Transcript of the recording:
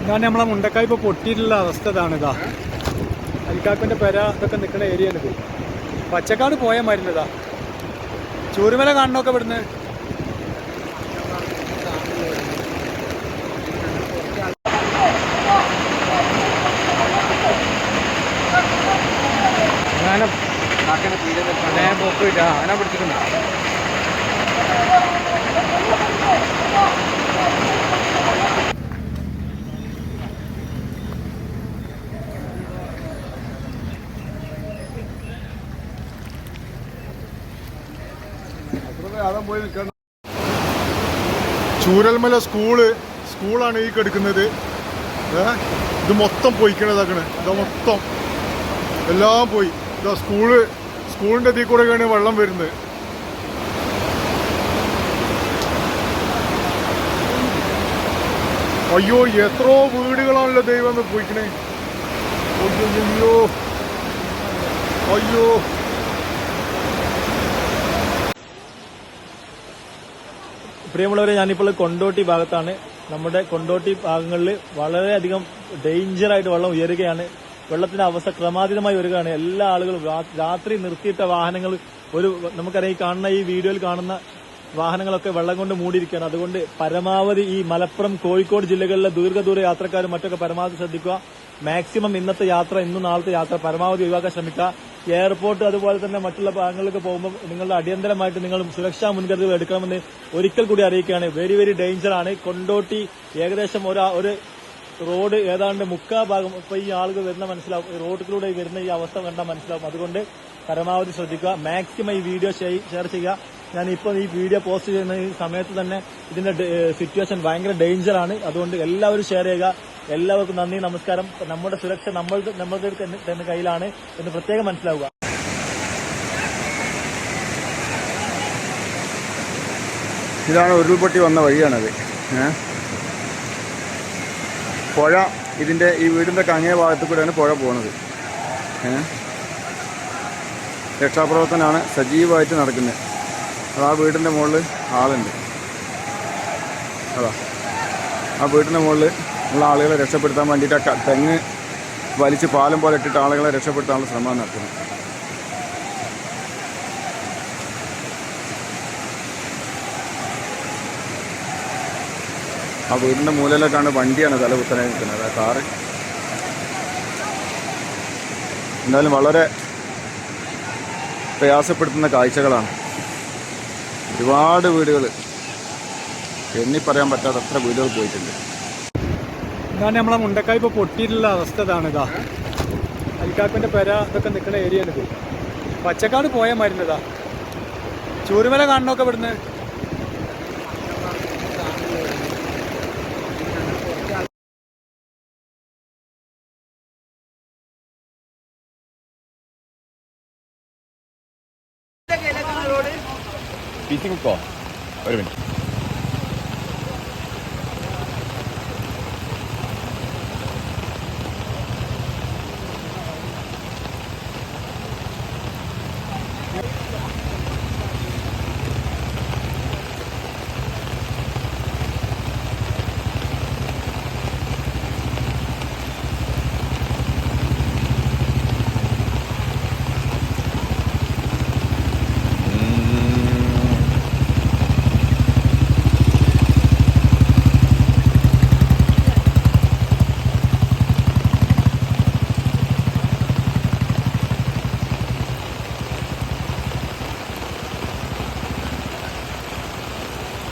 ഇതാണ് നമ്മളെ മുണ്ടക്കായ് ഇപ്പോൾ പൊട്ടിയിട്ടുള്ള അവസ്ഥ ഇതാണിതാ അരിക്കാപ്പിന്റെ പെര ഇതൊക്കെ നിൽക്കുന്ന ഏരിയ ആണിത് പച്ചക്കാട് പോയ മരുന്നതാ ചൂരുമല കാണണമൊക്കെ ഇവിടുന്ന്? ആന പിടിച്ചിട്ടുണ്ട്? ചൂരൽമല സ്കൂൾ സ്കൂളാണ് ഈ കെടുക്കുന്നത്. ഏ? ഇത് മൊത്തം പോയിക്കണതാക്കണ്. ഇതാ മൊത്തം. എല്ലാം പോയി. ഇതാ സ്കൂൾ സ്കൂളിന്റെ കൂടെ കൂടെയൊക്കെയാണ് വെള്ളം വരുന്നത്. അയ്യോ എത്രയോ വീടുകളാണല്ലോ ദൈവം എന്ന് പോയിക്കണേ. അയ്യോ അയ്യോ. പ്രിയമുള്ളവരെ ഞാനിപ്പോൾ കൊണ്ടോട്ടി ഭാഗത്താണ്. നമ്മുടെ കൊണ്ടോട്ടി ഭാഗങ്ങളിൽ വളരെയധികം ഡേഞ്ചറായിട്ട് വെള്ളം ഉയരുകയാണ്. വെള്ളത്തിന്റെ അവസ്ഥ ക്രമാതീതമായി വരികയാണ്. എല്ലാ ആളുകളും രാത്രി നിർത്തിയിട്ട വാഹനങ്ങൾ ഒരു നമുക്കറിയാം ഈ കാണുന്ന ഈ വീഡിയോയിൽ കാണുന്ന വാഹനങ്ങളൊക്കെ വെള്ളം കൊണ്ട് മൂടിയിരിക്കുകയാണ്. അതുകൊണ്ട് പരമാവധി ഈ മലപ്പുറം കോഴിക്കോട് ജില്ലകളിലെ ദീർഘദൂര യാത്രക്കാരും മറ്റൊക്കെ പരമാവധി ശ്രദ്ധിക്കുക. മാക്സിമം ഇന്നത്തെ യാത്ര ഇന്നും നാളത്തെ യാത്ര പരമാവധി ഒഴിവാക്കാൻ ശ്രമിക്കുക. എയർപോർട്ട് അതുപോലെ തന്നെ മറ്റുള്ള ഭാഗങ്ങളിലേക്ക് പോകുമ്പോൾ നിങ്ങളുടെ അടിയന്തരമായിട്ട് നിങ്ങൾ സുരക്ഷാ മുൻകരുതലുകൾ എടുക്കണമെന്ന് ഒരിക്കൽ കൂടി അറിയിക്കുകയാണ്. Very very ഡേഞ്ചറാണ്. കൊണ്ടോട്ടി ഏകദേശം ഒരാ റോഡ് ഏതാണ്ട് മുക്കാ ഭാഗം ഇപ്പൊ ഈ ആളുകൾ വരുന്ന മനസ്സിലാവും. റോഡിലൂടെ വരുന്ന ഈ അവസ്ഥ കണ്ടാൽ മനസ്സിലാവും. അതുകൊണ്ട് പരമാവധി ശ്രദ്ധിക്കുക. മാക്സിമം ഈ വീഡിയോ ഷെയർ ചെയ്യുക. ഞാൻ ഇപ്പോൾ ഈ വീഡിയോ പോസ്റ്റ് ചെയ്യുന്ന ഈ സമയത്ത് തന്നെ ഇതിന്റെ സിറ്റുവേഷൻ ഭയങ്കര ആണ്. അതുകൊണ്ട് എല്ലാവരും ഷെയർ ചെയ്യുക. എല്ലാവർക്കും നന്ദി നമസ്കാരം. നമ്മുടെ സുരക്ഷ നമ്മൾ നമ്മളുടെ തന്നെ- കയ്യിലാണ് എന്ന് പ്രത്യേകം മനസ്സിലാവുക. ഇതാണ് ഉരുൾപൊട്ടി വന്ന വഴിയാണത്. ഏ? പുഴ ഇതിന്റെ ഈ വീടിന്റെ കങ്ങേ ഭാഗത്ത് കൂടെയാണ് പുഴ പോകുന്നത്? രക്ഷാപ്രവർത്തനമാണ് സജീവമായിട്ട് നടക്കുന്നത്. അത് ആ വീടിന്റെ മുകളിൽ ആളുണ്ട്. അതാ. ആ വീടിന്റെ മുകളിൽ ഉള്ള ആളുകളെ രക്ഷപ്പെടുത്താൻ വേണ്ടിയിട്ട് തെങ്ങ് വലിച്ച് പാലം പോലെ ഇട്ടിട്ട് ആളുകളെ രക്ഷപ്പെടുത്താനുള്ള ശ്രമം നടത്തുന്നത് ആ വീടിന്റെ മൂലയിലേക്കാണ് വണ്ടിയാണ് തല കുത്തനെ നിൽക്കുന്നത്. ആ കാറ്. എന്തായാലും വളരെ പ്രയാസപ്പെടുത്തുന്ന കാഴ്ചകളാണ്. ഒരുപാട് വീടുകൾ എണ്ണി പറയാൻ പറ്റാത്ത അത്ര വീടുകൾ പോയിട്ടുണ്ട്. ഇതാണ് നമ്മളെ മുണ്ടക്കായ് ഇപ്പോൾ പൊട്ടിയിട്ടുള്ള അവസ്ഥ ഇതാണ് ഇതാ. അരിക്കാക്കന്റെ പെര ഇതൊക്കെ നിൽക്കുന്ന ഏരിയ ഇത് പച്ചക്കാട് പോയ മരുന്നതാ ചൂരുമല കാണണമൊക്കെ ഇവിടുന്ന്? 비팅거. 여러분. 어,